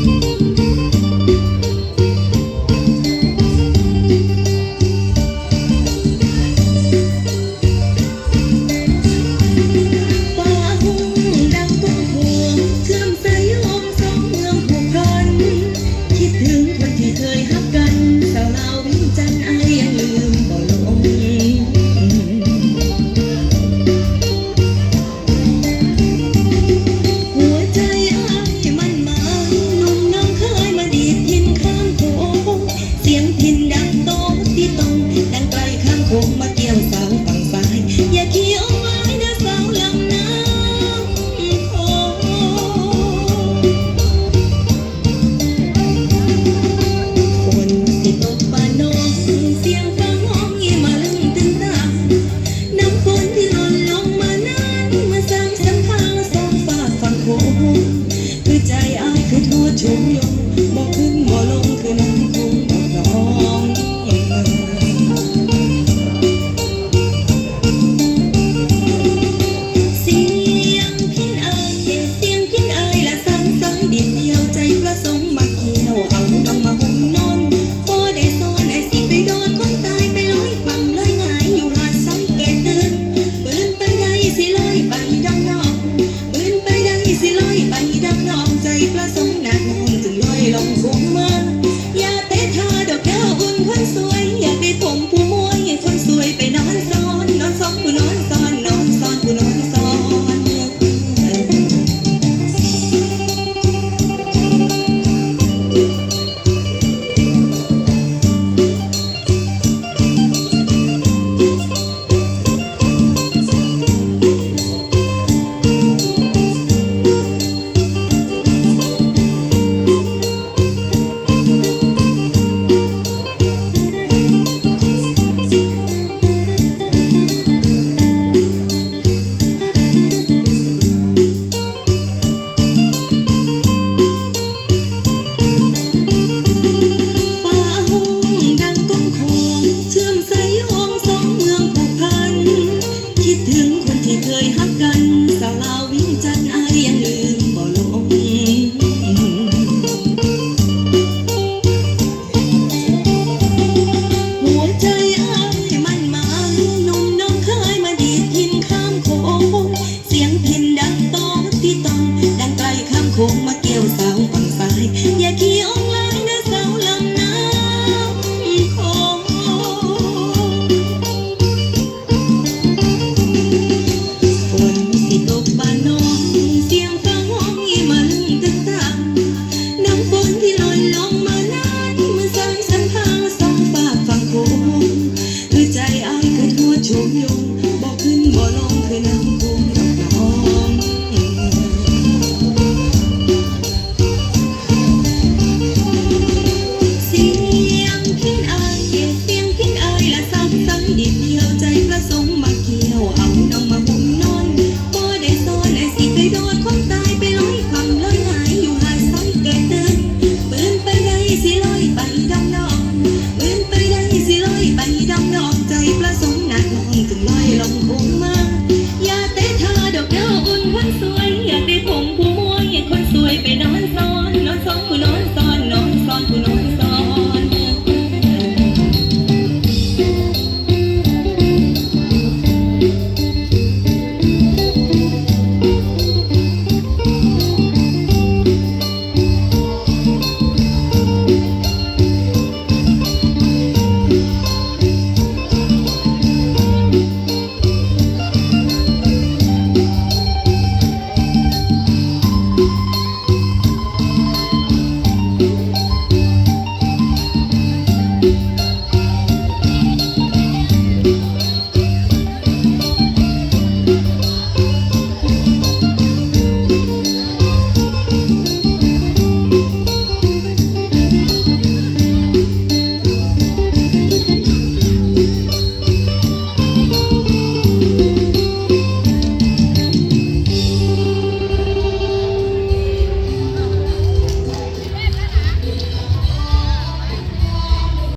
Música คนที่เคยฮักกันสาวลาววิ่งจันอายยังลืมบ่ลงหัวใจอายมันมันหนุ่มน้องเคยมาดีดพินข้ามโคงเสียงพินดังตองที่ตองดังไกลข้ามโคงมาก